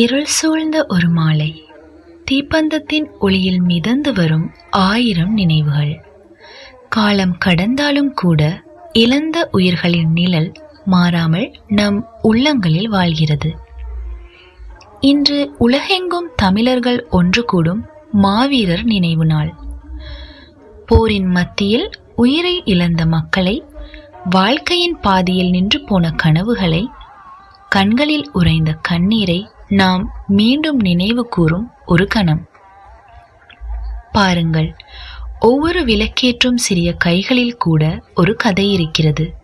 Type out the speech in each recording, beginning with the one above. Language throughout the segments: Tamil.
இருள் சூழ்ந்த ஒரு மாலை. தீப்பந்தத்தின் ஒளியில் மிதந்து வரும் ஆயிரம் நினைவுகள். காலம் கடந்தாலும் கூட இழந்த உயிர்களின் நிழல் மாறாமல் நம் உள்ளங்களில் வாழ்கிறது. இன்று உலகெங்கும் தமிழர்கள் ஒன்று கூடும் மாவீரர் நினைவு நாள். போரின் மத்தியில் உயிரை இழந்த மக்களை வாழ்க்கையின் பாதியில் நின்று போன கனவுகளை கண்களில் உறைந்த கண்ணீரை நாம் மீண்டும் நினைவு கூறும் ஒரு கணம். பாருங்கள் ஒவ்வொரு விளக்கேற்றும் சிறிய கைகளில் கூட ஒரு கதை இருக்கிறது.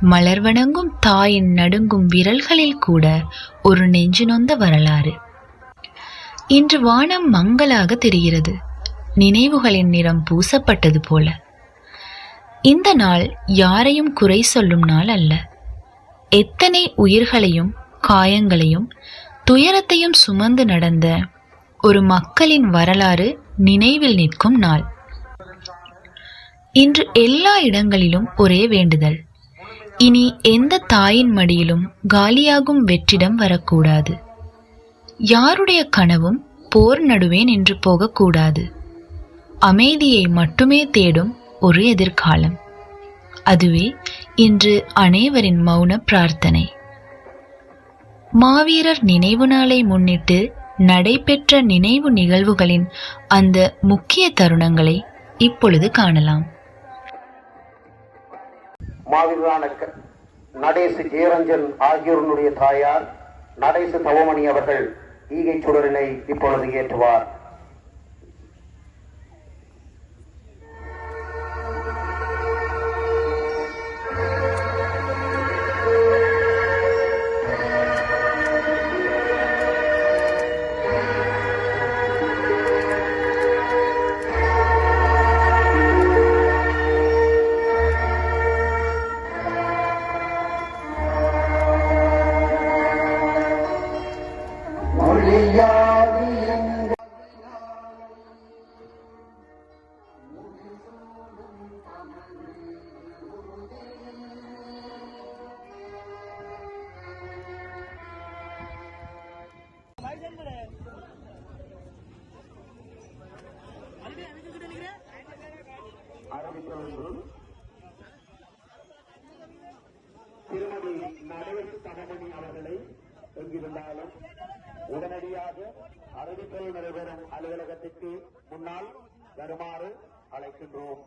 மலர் வணங்கும் தாயின் நடுங்கும் விரல்களில் கூட ஒரு நெஞ்சு நொந்த வரலாறு. இன்று வானம் மங்கலாக தெரிகிறது நினைவுகளின் நிறம் பூசப்பட்டது போல. இந்த நாள் யாரையும் குறை சொல்லும் நாள் அல்ல. எத்தனை உயிர்களையும் காயங்களையும் துயரத்தையும் சுமந்து நடந்த ஒரு மக்களின் வரலாறு நினைவில் நிற்கும் நாள். இன்று எல்லா இடங்களிலும் ஒரே வேண்டுதல். இனி எந்த தாயின் மடியிலும் காலியாகும் வெற்றிடம் வரக்கூடாது. யாருடைய கனவும் போர் நடுவே நின்று போகக்கூடாது. அமைதியை மட்டுமே தேடும் ஒரு எதிர்காலம். அதுவே இன்று அனைவரின் மௌன பிரார்த்தனை. மாவீரர் நினைவு நாளை முன்னிட்டு நடைபெற்ற நினைவு நிகழ்வுகளின் அந்த முக்கிய தருணங்களை இப்பொழுது காணலாம். மாவீரரான நடேசு ஜெயரஞ்சன் ஆகியோருடைய தாயார் நடேசு தவமணி அவர்கள் ஈகை சுடரினை இப்பொழுது ஏற்றுவார். இருந்தாலும் உடனடியாக அறிவித்தல் நடைபெறும் அலுவலகத்திற்கு முன்னால் வருமாறு அழைக்கின்றோம்.